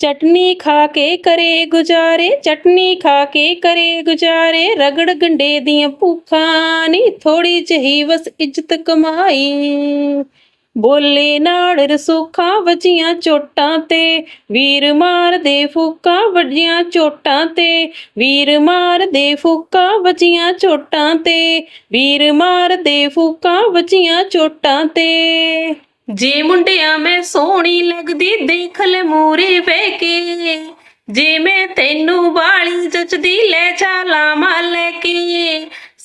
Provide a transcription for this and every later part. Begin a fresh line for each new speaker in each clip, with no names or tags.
ਚਟਨੀ ਖਾ ਕੇ ਕਰੇ ਗੁਜ਼ਾਰੇ ਚਟਨੀ ਖਾ ਕੇ ਕਰੇ ਗੁਜ਼ਾਰੇ ਰਗੜ ਗੰਡੇ ਦੀਆਂ ਭੁੱਖਾਂ ਨੀ ਥੋੜੀ ਜਿਹੀ ਬਸ ਇੱਜ਼ਤ ਕਮਾਈ ਬੋਲੇ ਨਾੜ ਰਸੂਖਾਂ ਵਜੀਆਂ ਚੋਟਾਂ ਤੇ ਵੀਰ ਮਾਰਦੇ ਫੂਕਾਂ ਵੱਜੀਆਂ ਚੋਟਾਂ ਤੇ ਵੀਰ ਮਾਰਦੇ ਫੂਕਾਂ ਵਜੀਆਂ ਚੋਟਾਂ ਤੇ ਵੀਰ ਮਾਰਦੇ ਫੂਕਾਂ ਵਜੀਆਂ ਚੋਟਾਂ ਤੇ ਜੇ ਮੁੰਡਿਆਂ ਮੈਂ ਸੋਹਣੀ ਲੱਗਦੀ, ਦੇਖ ਲੈ ਮੂਰੇ ਬਹਿ ਕੇ। ਜੇ ਮੈਂ ਤੈਨੂੰ ਵਾਲੀ ਜੱਚਦੀ, ਲੈ ਚਾਲਾ ਮਾਂ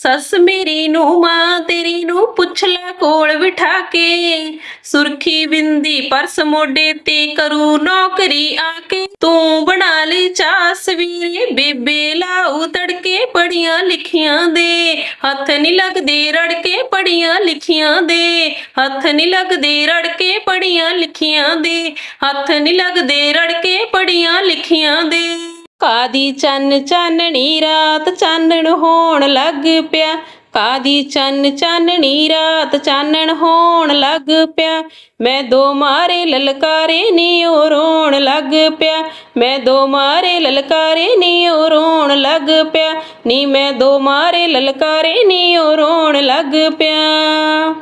ਸੱਸ ਮੇਰੀ ਨੂੰ, ਮਾਂ ਤੇਰੀ ਨੂੰ ਪੁੱਛ ਲੈ ਕੋਲ ਬਿਠਾ ਕੇ। ਸੁਰਖੀ ਬਿੰਦੀ ਪਰਸ ਮੋਢੇ ਤੇ ਕਰੂ ਨੌਕਰੀ ਆ ਕੇ। ਤੂੰ ਬਣਾ ਲਈ ਚਾਹ ਸਵੀਰੇ ਬੇਬੇ ਲਾਉ ਤੜਕੇ ਪੜੀਆਂ ਲਿਖੀਆਂ ਦੇ। ਹੱਥ ਨਹੀਂ ਲੱਗਦੇ ਰੜਕੇ ਪੜੀਆਂ ਲਿਖੀਆਂ ਦੇ। ਹੱਥ ਨਹੀਂ ਲੱਗਦੇ ਰੜਕੇ ਪੜੀਆਂ ਲਿਖੀਆਂ ਦੇ। ਹੱਥ ਨਹੀਂ ਲੱਗਦੇ ਰੜਕੇ ਪੜੀਆਂ ਲਿਖੀਆਂ ਦੇ। ਕਾਦੀ ਚੰਨ ਚਾਨਣੀ, ਰਾਤ ਚਾਨਣ ਹੋਣ ਲੱਗ ਪਿਆ। ਕਾਦੀ ਚੰਨ ਚਾਨਣੀ, ਰਾਤ ਚਾਨਣ ਹੋਣ ਲੱਗ ਪਿਆ। ਮੈਂ ਦੋ ਮਾਰੇ ਲਲਕਾਰੇ ਨੀ ਉਹ ਰੋਣ ਲੱਗ ਪਿਆ। ਮੈਂ ਦੋ ਮਾਰੇ ਲਲਕਾਰੇ ਨੀ ਉਹ ਰੋਣ ਲੱਗ ਪਿਆ। ਨੀ ਮੈਂ ਦੋ ਮਾਰੇ ਲਲਕਾਰੇ ਨੀ ਉਹ ਰੋਣ ਲੱਗ ਪਿਆ।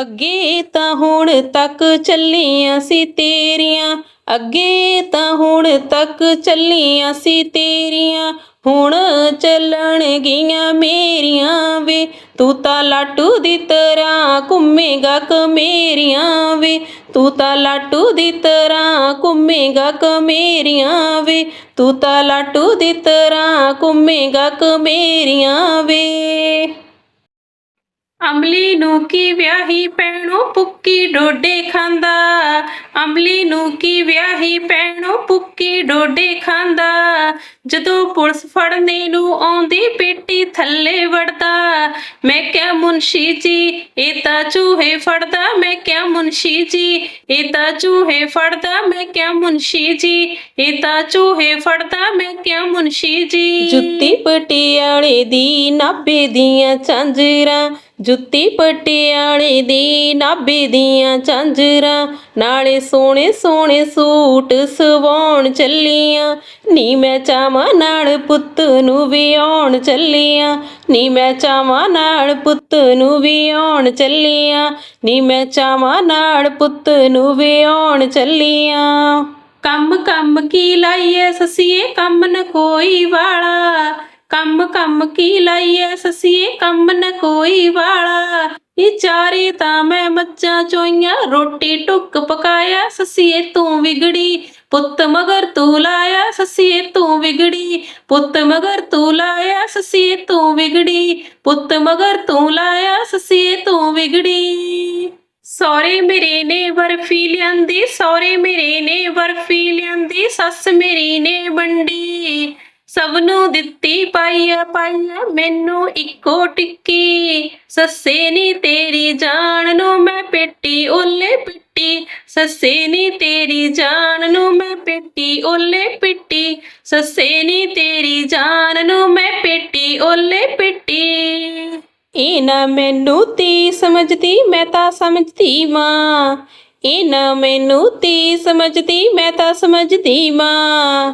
ਅੱਗੇ ਤਾਂ ਹੁਣ ਤੱਕ ਚੱਲੀਆਂ ਸੀ ਤੇਰੀਆਂ। ਅੱਗੇ ਤਾਂ ਹੁਣ ਤੱਕ ਚੱਲੀਆਂ ਸੀ ਤੇਰੀਆਂ, ਹੁਣ ਚੱਲਣ ਗਈਆਂ ਮੇਰੀਆਂ ਵੇ। ਤੂੰ ਤਾਂ ਲਾਟੂ ਦੀ ਤਰ੍ਹਾਂ ਘੁੰਮੇਗਾ ਕਮੇਰੀਆਂ ਵੇ। ਤੂੰ ਤਾਂ ਲਾਟੂ ਦੀ ਤਰ੍ਹਾਂ ਘੁੰਮੇਗਾ ਕਮੇਰੀਆਂ ਵੇ। ਤੂੰ ਤਾਂ ਲਾਟੂ ਦੀ ਤਰ੍ਹਾਂ ਘੁੰਮੇਗਾ ਕਮੇਰੀਆਂ ਵੇ। ਅਮਲੀ ਨੂੰ ਕੀ ਵਿਆਹੀ ਪੈਣੋ ਪੁੱਕੀ ਡੋਡੇ ਖਾਂਦਾ। ਅਮਲੀ ਨੂੰ ਕੀ ਵਿਆਹੀ ਪੁੱਕੀ ਡੋਡੇ ਖਾਂਦਾ? ਜਦੋਂ ਪੁਲਿਸ ਫੜਨੇ ਨੂੰ ਆਉਂਦੀ, ਪੇਟੀ ਥੱਲੇ ਵੜਦਾ। ਮੈਂ ਕਿਹਾ, ਮੁਨਸ਼ੀ ਜੀ, ਇਹ ਤਾਂ ਚੂਹੇ ਫੜਦਾ। ਮੈਂ ਕਿਹਾ, ਮੁਨਸ਼ੀ ਜੀ, ਇਹ ਤਾਂ ਚੂਹੇ ਫੜਦਾ। ਮੈਂ ਕਿਹਾ, ਮੁਨਸ਼ੀ ਜੀ, ਇਹ ਤਾਂ ਚੂਹੇ ਫੜਦਾ। ਮੈਂ ਕਿਹਾ, ਮੁਨਸ਼ੀ ਜੀ ਜੁੱਤੀ ਪਟਿਆਲੇ ਦੀ ਨਾਭੇ ਦੀਆਂ ਚਾਂਜਰਾਂ ਜੁੱਤੀ ਪਟਿਆਲੇ ਦੀ ਨਾਭੇ ਦੀਆਂ ਚਾਂਜਰਾਂ ਨਾਲੇ ਸੋਹਣੇ ਸੋਹਣੇ ਸੂਟ ਸਵਾਉਣ ਚੱਲੀਆਂ। ਨੀ ਮੈਂ ਚਾਵਾਂ ਨਾਲ ਪੁੱਤ ਨੂੰ ਵਿਆਉਣ ਚੱਲੀਆਂ। ਨੀ ਮੈਂ ਚਾਵਾਂ ਨਾਲ ਪੁੱਤ ਨੂੰ ਵਿਆਉਣ ਚੱਲੀਆਂ। ਨੀ ਮੈਂ ਚਾਵਾਂ ਨਾਲ ਪੁੱਤ ਨੂੰ ਵਿਆਉਣ ਚੱਲੀਆਂ। ਕੰਮ ਕੰਮ ਕੀ ਲਾਈਏ ਸਸੀਏ? ਕੰਮ ਨ ਕੋਈ ਵਾਲਾ। ਕੰਮ ਕੰਮ ਕੀ ਲਾਈਏ ਸਸੀਏ? ਕੰਮ ਨ ਕੋਈ ਵਾਲਾ। ਇਹ ਚਾਰੇ ਤਾਂ ਮੈਂ ਮੱਝਾਂ ਚੋਈਆਂ। ਰੋਟੀ ਟੁੱਕ ਪਕਾਇਆ ਸਸੀਏ, ਤੂੰ ਵਿਗੜੀ। ਪੁੱਤ ਮਗਰ ਤੂੰ ਲਾਇਆ ਸਸੀਏ ਤੂੰ ਵਿਗੜੀ। ਪੁੱਤ ਮਗਰ ਤੂੰ ਲਾਇਆ ਸਸੀਏ ਤੂੰ ਵਿਗੜੀ। ਪੁੱਤ ਮਗਰ ਤੂੰ ਲਾਇਆ ਸਸੀਏ ਤੂੰ ਵਿਗੜੀ। ਸੌਰੇ ਮੇਰੇ ਨੇ ਬਰਫੀ ਲਿਆਂਦੀ ਸੌਰੇ ਮੇਰੇ ਨੇ ਬਰਫੀ ਲਿਆਂਦੀ, ਸੱਸ ਮੇਰੀ ਨੇ ਵੰਡੀ। ਸਭ ਨੂੰ ਦਿੱਤੀ ਪਾਈਆ ਪਾਈਆ, ਮੈਨੂੰ ਇੱਕੋ ਟਿੱਕੀ। ਸੱਸੇ ਨੀ ਤੇਰੀ ਜਾਨ ਨੂੰ ਮੈਂ ਪੇਟੀ ਓਲੇ ਪਿੱਟੀ ਸੱਸੇ ਨੀ ਤੇਰੀ ਜਾਨ ਨੂੰ ਮੈਂ ਪੇਟੀ, ਓਲੇ ਪਿੱਟੀ। ਸੱਸੇ ਨੀ ਤੇਰੀ ਜਾਨ ਨੂੰ ਮੈਂ ਪੇਟੀ, ਓਲੇ ਪਿੱਟੀ। ਇਹ ਨਾ ਮੈਨੂੰ ਤੀ ਸਮਝਦੀ, ਮੈਂ ਤਾਂ ਸਮਝਦੀ ਮਾਂ। ਇਹ ਨਾ ਮੈਨੂੰ ਤੀ ਸਮਝਦੀ, ਮੈਂ ਤਾਂ ਸਮਝਦੀ ਮਾਂ।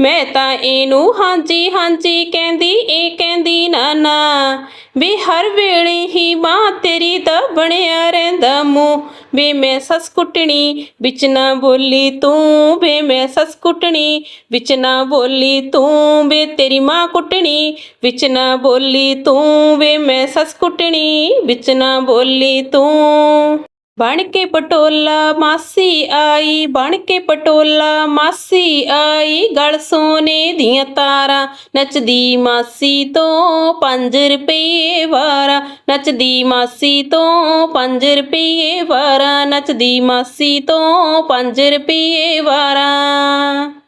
ਮੈਂ ਤਾਂ ਇਹਨੂੰ ਹਾਂਜੀ ਹਾਂਜੀ ਕਹਿੰਦੀ, ਇਹ ਕਹਿੰਦੀ ਨਾ ਨਾ ਵੀ ਹਰ ਵੇਲੇ ਹੀ ਮਾਂ ਤੇਰੀ ਦਾ ਬਣਿਆ ਰਹਿੰਦਾ ਮੂੰਹ। ਵੇ ਮੈਂ ਸੱਸ ਕੁੱਟਣੀ, ਵਿੱਚ ਨਾ ਬੋਲੀ ਤੂੰ, ਵੇ ਮੈਂ ਸੱਸ ਕੁੱਟਣੀ, ਵਿੱਚ ਨਾ ਬੋਲੀ ਤੂੰ, ਵੇ ਤੇਰੀ ਮਾਂ ਕੁੱਟਣੀ, ਵਿੱਚ ਨਾ ਬੋਲੀ ਤੂੰ, ਵੇ ਮੈਂ ਸੱਸ ਕੁੱਟਣੀ, ਵਿੱਚ ਨਾ ਬੋਲੀ ਤੂੰ। ਬਣ ਕੇ ਪਟੋਲਾ ਮਾਸੀ ਆਈ ਬਣ ਕੇ ਪਟੋਲਾ ਮਾਸੀ ਆਈ, ਗਲ ਸੋਨੇ ਦੀਆਂ ਤਾਰਾਂ, ਨੱਚਦੀ ਮਾਸੀ ਤੋਂ 5 ਰੁਪਏ ਵਾਰਾ, ਨੱਚਦੀ ਮਾਸੀ ਤੋਂ 5 ਰੁਪਏ ਵਾਰਾ, ਨੱਚਦੀ ਮਾਸੀ ਤੋਂ 5 ਰੁਪਏ ਵਾਰਾ।